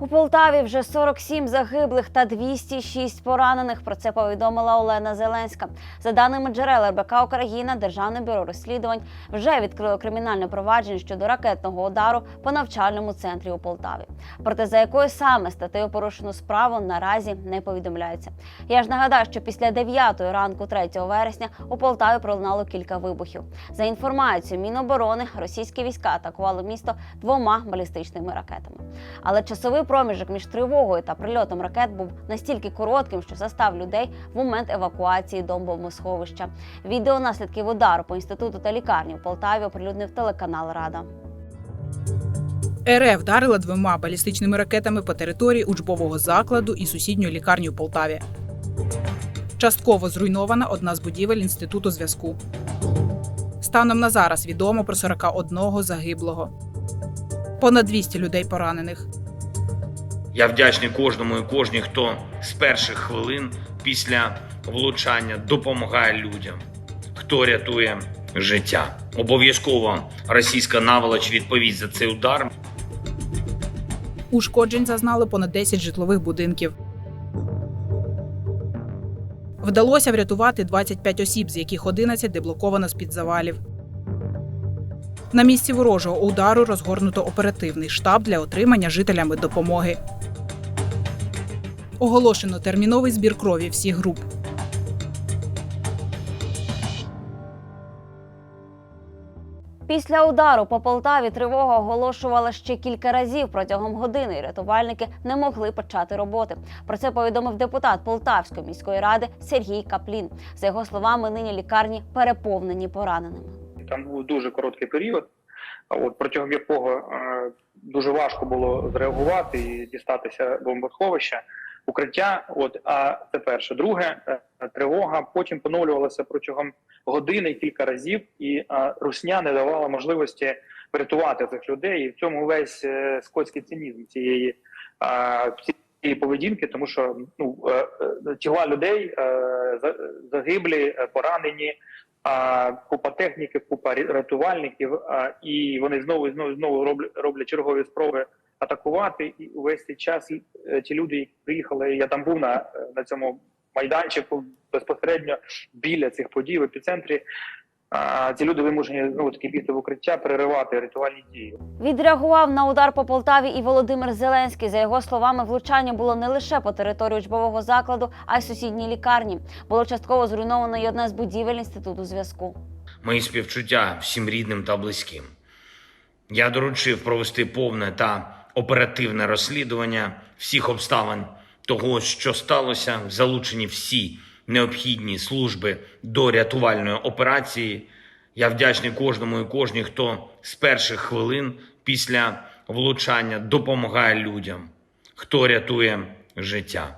У Полтаві вже 47 загиблих та 206 поранених. Про це повідомила Олена Зеленська. За даними джерел РБК Україна, Державне бюро розслідувань вже відкрило кримінальне провадження щодо ракетного удару по навчальному центрі у Полтаві. Проте за якою саме статтею порушену справу наразі не повідомляється. Я ж нагадаю, що після 9 ранку 3 вересня у Полтаві пролунало кілька вибухів. За інформацією Міноборони, російські війська атакували місто двома балістичними ракетами. Але часовий проміжок між тривогою та прильотом ракет був настільки коротким, що застав людей в момент евакуації до бомбосховища. Відео наслідків удару по інституту та лікарні у Полтаві оприлюднив телеканал Рада. РФ вдарила двома балістичними ракетами по території учбового закладу і сусідньої лікарні у Полтаві. Частково зруйнована одна з будівель інституту зв'язку. Станом на зараз відомо про 41 загиблого. Понад 200 людей поранених. Я вдячний кожному і кожній, хто з перших хвилин після влучання допомагає людям, хто рятує життя. Обов'язково російська наволоч відповість за цей удар. Ушкоджень зазнали понад 10 житлових будинків. Вдалося врятувати 25 осіб, з яких 11 деблоковано з-під завалів. На місці ворожого удару розгорнуто оперативний штаб для отримання жителями допомоги. Оголошено терміновий збір крові всіх груп. Після удару по Полтаві тривога оголошувала ще кілька разів протягом години. і Рятувальники не могли почати роботи. Про це повідомив депутат Полтавської міської ради Сергій Каплін. За його словами, нині лікарні переповнені пораненими. Там був дуже короткий період, а от протягом якого е, дуже важко було зреагувати і дістатися бомбосховища, укриття. От а це перше. Друге, е, тривога потім поновлювалася протягом години кілька разів, і е, русня не давала можливості врятувати цих людей. І в цьому весь е, скотський цинізм цієї. е, цієї поведінки, тому що ну тіла людей е, за- загиблі, поранені, а, купа техніки, купа рятувальників, а, і вони знову і знову і знову роблять, роблять чергові спроби атакувати. І увесь цей час е, ті люди, які приїхали, я там був на, е, на цьому майданчику безпосередньо біля цих подій в епіцентрі. А, ці люди вимушені знову таки бігти в укриття, переривати рятувальні дії. Відреагував на удар по Полтаві і Володимир Зеленський. За його словами, влучання було не лише по території учбового закладу, а й сусідній лікарні. Було частково зруйновано й одна з будівель інституту зв'язку. Мої співчуття всім рідним та близьким. Я доручив провести повне та оперативне розслідування всіх обставин того, що сталося, залучені всі необхідні служби до рятувальної операції. Я вдячний кожному і кожній, хто з перших хвилин після влучання допомагає людям, хто рятує життя.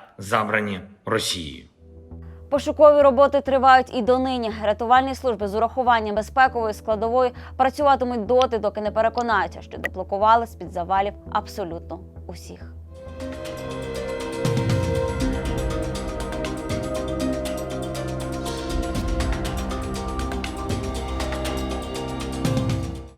забрані Росією. Пошукові роботи тривають і донині. Рятувальні служби з урахуванням безпекової складової працюватимуть доти, доки не переконаються, що деблокували з під завалів абсолютно усіх.